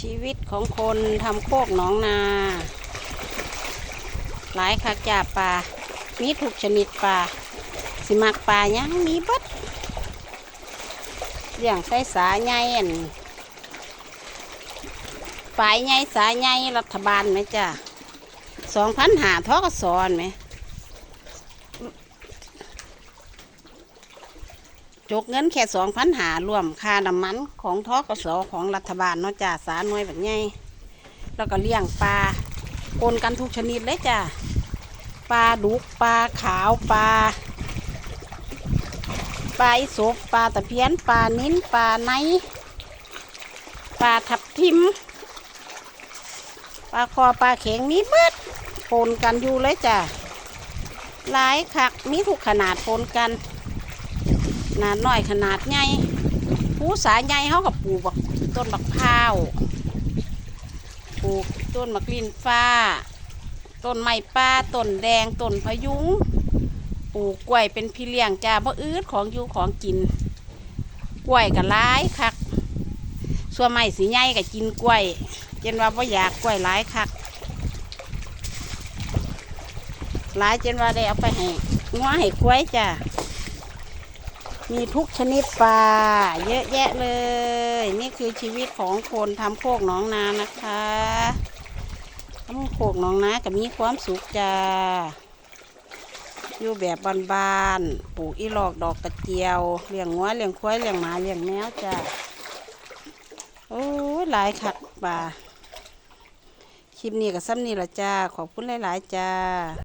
ชีวิตของคนทำโคกหนองนา หลายคักจ่าปลามีทุกชนิดปลาสิมักปลายังมีบิดเลี้ยงใส่สาใหญ่อั่นฝายใหญ่สาใหญ่รัฐบาลไหมจ้ะสองพันหาทอกสอนไหม จกเงินแค่สองพันหารวมค่าน้ำมันของทอกสของรัฐบาลเนาะจ้าสาหน่วยแบบไงแล้วก็เลี้ยงปลาปนกันทุกชนิดเลยจ้าปลาดุกปลาขาวปลาปลาอิศบปลาตะเพียนปลานิ้นปลาไนปลาทับทิมปลาคอปลาเข็งมีเบิดปนกันอยู่เลยจ้าหลายคักมีทุกขนาดปนกัน นาดน้อยขนาดใหญ่ผู้สาใหญ่เขากับปลูกบักต้นบักพร้าวปลูกต้นมะกลินฟ้า ต้นไม้ป้าต้นแดงต้นพยุงปลูกกล้วยเป็นพี่เลี้ยงจ้าบ่อืดของอยู่ของกินกล้วยก็ร้ายคักส่วนไม้สีใหญ่ก็กินกล้วยเจนว่าบ่อยากกล้วยหลายคักหลายเจนว่าได้เอาไปให้งัวให้ควยจ้า มีทุกชนิดปลาเยอะแยะเลย นี่คือชีวิตของคนทำโคกหนองนานะคะทำโคกหนองนากับมีความสุขจ้าอยู่แบบบ้านๆปลูกอีหลอกดอกกระเจียวเลี้ยงงัวเลี้ยงควายเลี้ยงหมาเลี้ยงแมวจ้าโอ้ยหลายขัดปลาคลิปนี้กับซ้ำนี่ละจ้า ขอบคุณหลาย ๆ จ้า